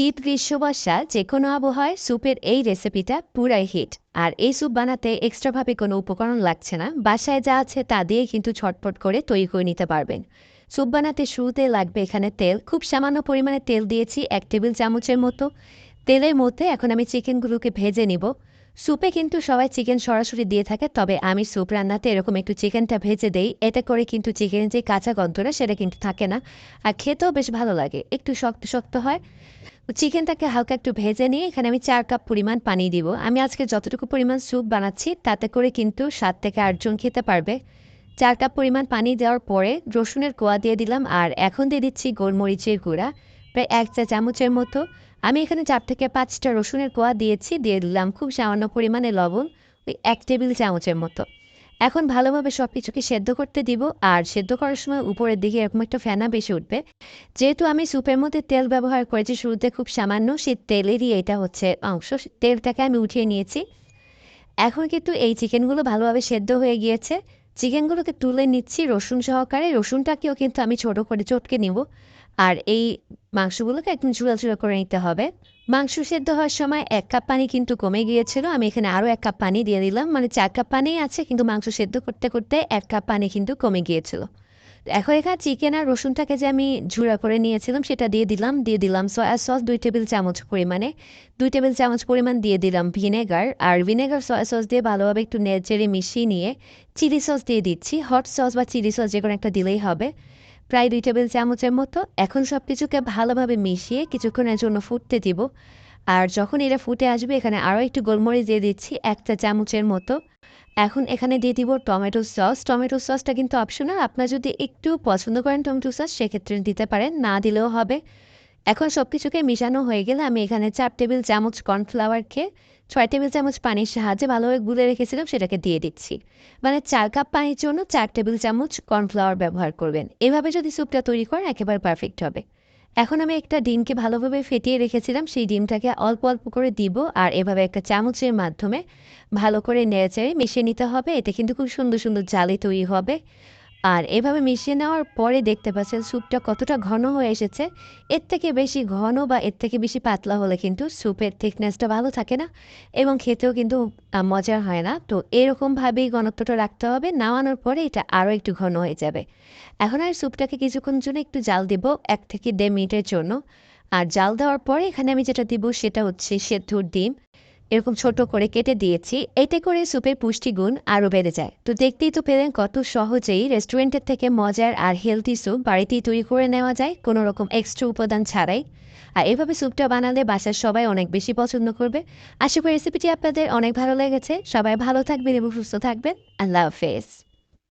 শীত গ্রীষ্ম বর্ষা যে কোনো আবহাওয়ায় স্যুপের এই রেসিপিটা পুরাই হিট। আর এই স্যুপ বানাতে এক্সট্রাভাবে কোনো উপকরণ লাগছে না। বাসায় যা আছে তা দিয়ে কিন্তু ছটপট করে তৈরি করে নিতে পারবেন। স্যুপ বানাতে শুরুতে লাগবে এখানে তেল। খুব সামান্য পরিমাণে তেল দিয়েছি, এক টেবিল চামচের মতো। তেলের মধ্যে এখন আমি চিকেনগুলোকে ভেজে নিব। স্যুপে কিন্তু সবাই চিকেন সরাসরি দিয়ে থাকে, তবে আমি স্যুপ রান্নাতে এরকম একটু চিকেনটা ভেজে দেই। এতে করে কিন্তু চিকেনের যে কাঁচা গন্ধটা সেটা কিন্তু থাকে না, আর খেতেও বেশ ভালো লাগে, একটু শক্ত শক্ত হয়। চিকেনটাকে হালকা একটু ভেজে নিয়ে এখানে আমি চার কাপ পরিমাণ পানি দিব। আমি আজকে যতটুকু পরিমাণ স্যুপ বানাচ্ছি, তাতে করে কিন্তু সাত থেকে আটজন খেতে পারবে। চার কাপ পরিমাণ পানি দেওয়ার পরে রসুনের কোয়া দিয়ে দিলাম, আর এখন দিয়ে দিচ্ছি গোলমরিচের গুঁড়া, প্রায় এক চা চামচের মতো। আমি এখানে চার থেকে পাঁচটা রসুনের কোয়া দিয়েছি, দিয়ে দিলাম খুব সামান্য পরিমাণে লবণ, ওই এক টেবিল চামচের মতো। এখন ভালোভাবে সব কিছুকে সেদ্ধ করতে দিব, আর সেদ্ধ করার সময় উপরের দিকে এরকম একটা ফেনা বেশি উঠবে। যেহেতু আমি স্যুপের মধ্যে তেল ব্যবহার করেছি, শুরুতে খুব সামান্য, সেই তেলেরই এটা হচ্ছে অংশ তেলটাকে আমি উঠিয়ে নিয়েছি। এখন কিন্তু এই চিকেনগুলো ভালোভাবে সেদ্ধ হয়ে গিয়েছে। চিকেনগুলোকে তুলে নিচ্ছি রসুন সহকারে। রসুনটাকেও কিন্তু আমি ছোট করে চটকে নিব। আর এই মাংসগুলোকে একদম চুড়া চুড়া করে নিতে হবে। মাংস সেদ্ধ হওয়ার সময় এক কাপ পানি কিন্তু কমে গিয়েছিল। আমি এখানে আরও এক কাপ পানি দিয়ে দিলাম। মানে চার কাপ পানি আছে, কিন্তু মাংস সেদ্ধ করতে করতে এক কাপ পানি কিন্তু কমে গিয়েছিল। এখন এখানে চিকেন আর রসুনটাকে যে আমি ঝুড়া করে নিয়েছিলাম, সেটা দিয়ে দিলাম। দিয়ে দিলাম সয়া সস, দুই টেবিল চামচ পরিমাণে। দুই টেবিল চামচ পরিমাণ দিয়ে দিলাম ভিনেগার। আর ভিনেগার, সয়া সস দিয়ে ভালোভাবে একটু নেড়ে মিশিয়ে নিয়ে চিলি সস দিয়ে দিচ্ছি। হট সস বা চিলি সস যে কোনো একটা দিলেই হবে। প্রায় দুই টেবিল চামচের মতো। এখন সব কিছুকে ভালোভাবে মিশিয়ে কিছুক্ষণের জন্য ফুটতে দিব। আর যখন এটা ফুটে আসবে, এখানে আরও একটু গোলমরিচ দিয়ে দিচ্ছি, একটা চামচের মতো। এখন এখানে দিয়ে দিব টমেটো সস। টমেটো সসটা কিন্তু অপশনাল আপনার যদি একটু পছন্দ করেন টমেটো সস, সেক্ষেত্রে দিতে পারেন, না দিলেও হবে। এখন সব কিছুকে মিশানো হয়ে গেলে আমি এখানে চার টেবিল চামচ কর্নফ্লাওয়ারকে ছয় টেবিল চামচ পানির সাহায্যে ভালোভাবে গুলে রেখেছিলাম, সেটাকে দিয়ে দিচ্ছি। মানে চার কাপ পানির জন্য চার টেবিল চামচ কর্নফ্লাওয়ার ব্যবহার করবেন। এভাবে যদি স্যুপটা তৈরি করেন, একেবারে পারফেক্ট হবে। এখন আমি একটা ডিমকে ভালোভাবে ফেটিয়ে রেখেছিলাম, সেই ডিমটাকে অল্প অল্প করে দিব আর এভাবে একটা চামচের মাধ্যমে ভালো করে নেড়ে মিশিয়ে নিতে হবে। এতে কিন্তু খুব সুন্দর সুন্দর জালি তৈরি হবে। আর এভাবে মিশিয়ে নেওয়ার পরে দেখতে পাচ্ছেন স্যুপটা কতটা ঘন হয়ে এসেছে। এর থেকে বেশি ঘন বা এর থেকে বেশি পাতলা হলে কিন্তু স্যুপের থিকনেসটা ভালো থাকে না এবং খেতেও কিন্তু মজার হয় না। তো এরকমভাবেই ঘনত্বটা রাখতে হবে। নামানোর পরে এটা আরও একটু ঘন হয়ে যাবে। এখন আর স্যুপটাকে কিছুক্ষণ জন্য একটু জাল দেব, এক থেকে দেড় মিনিটের জন্য। আর জাল দেওয়ার পরে এখানে আমি যেটা দিব সেটা হচ্ছে সেদ্ধুর ডিম। এরকম ছোট করে কেটে দিয়েছি। এতে করে স্যুপের পুষ্টিগুণ আরও বেড়ে যায়। তো দেখতেই তো পেলেন কত সহজেই রেস্টুরেন্টের থেকে মজার আর হেলদি স্যুপ বাড়িতেই তৈরি করে নেওয়া যায়। কোনো রকম এক্সট্রা উপাদান ছাড়াই। আর এভাবে স্যুপটা বানালে বাসার সবাই অনেক বেশি পছন্দ করবে। আশা করি রেসিপিটি আপনাদের অনেক ভালো লেগেছে। সবাই ভালো থাকবেন এবং সুস্থ থাকবেন। আল্লাহ হাফেজ।